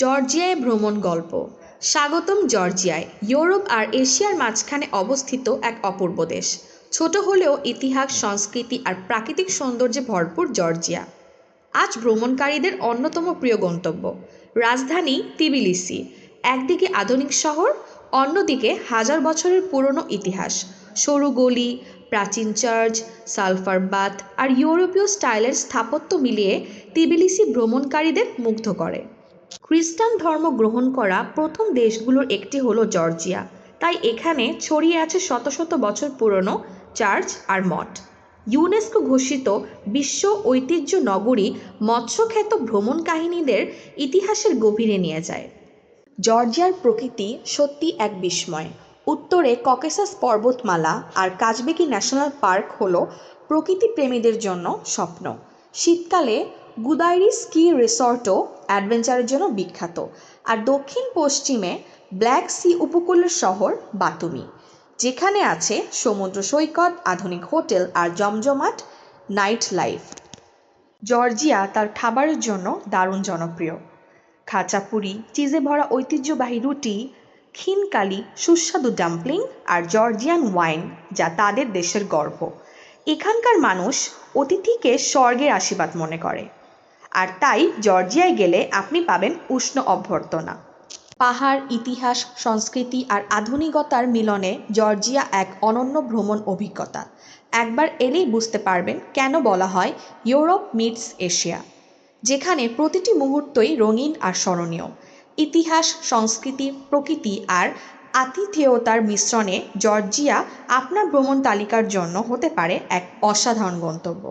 জর্জিয়ায় ভ্রমণ গল্প। স্বাগতম জর্জিয়ায়, ইউরোপ আর এশিয়ার মাঝখানে অবস্থিত এক অপূর্ব দেশ। ছোট হলেও ইতিহাস, সংস্কৃতি আর প্রাকৃতিক সৌন্দর্যে ভরপুর জর্জিয়া। আজ ভ্রমণকারীদের অন্যতম প্রিয় গন্তব্য, রাজধানী তিবিলিসি। একদিকে আধুনিক শহর, অন্যদিকে হাজার বছরের পুরনো ইতিহাস। সরু গলি, প্রাচীন চার্চ, সালফার বাথ আর ইউরোপীয় স্টাইলের স্থাপত্য মিলিয়ে তিবিলিসি ভ্রমণকারীদের মুগ্ধ করে। খ্রিস্টান ধর্ম গ্রহণ করা প্রথম দেশগুলোর একটি হলো জর্জিয়া। তাই এখানে ছড়িয়ে আছে শত শত বছর পুরনো চার্চ আর মঠ। ইউনেস্কো ঘোষিত বিশ্ব ঐতিহ্য নগরী মৎস্যখ্যাত ভ্রমণ কাহিনীদের ইতিহাসের গভীরে নিয়ে যায়। জর্জিয়ার প্রকৃতি সত্যি এক বিস্ময়। উত্তরে ককেসাস পর্বতমালা আর কাজবেকি ন্যাশনাল পার্ক হলো প্রকৃতিপ্রেমীদের জন্য স্বপ্ন। শীতকালে গুদাইরি স্কি রিসর্টও অ্যাডভেঞ্চারের জন্য বিখ্যাত। আর দক্ষিণ পশ্চিমে ব্ল্যাক সি উপকূলের শহর বাতুমি, যেখানে আছে সমুদ্র সৈকত, আধুনিক হোটেল আর জমজমাট নাইট লাইফ। জর্জিয়া তার খাবারের জন্য দারুণ জনপ্রিয়। খাঁচাপুরি, চিজে ভরা ঐতিহ্যবাহী রুটি খিনকালি সুস্বাদু ডাম্পলিং আর জর্জিয়ান ওয়াইন, যা তাদের দেশের গর্ব। এখানকার মানুষ অতিথিকে স্বর্গের আশীর্বাদ মনে করে। আর তাই জর্জিয়ায় গেলে আপনি পাবেন উষ্ণ অভ্যর্থনা। পাহাড়, ইতিহাস, সংস্কৃতি আর আধুনিকতার মিলনে জর্জিয়া এক অনন্য ভ্রমণ অভিজ্ঞতা। একবার এলেই বুঝতে পারবেন কেন বলা হয় ইউরোপ মিটস এশিয়া, যেখানে প্রতিটি মুহূর্তই রঙিন আর স্মরণীয়। ইতিহাস, সংস্কৃতি, প্রকৃতি আর আতিথেয়তার মিশ্রণে জর্জিয়া আপনার ভ্রমণ তালিকার জন্য হতে পারে এক অসাধারণ গন্তব্য।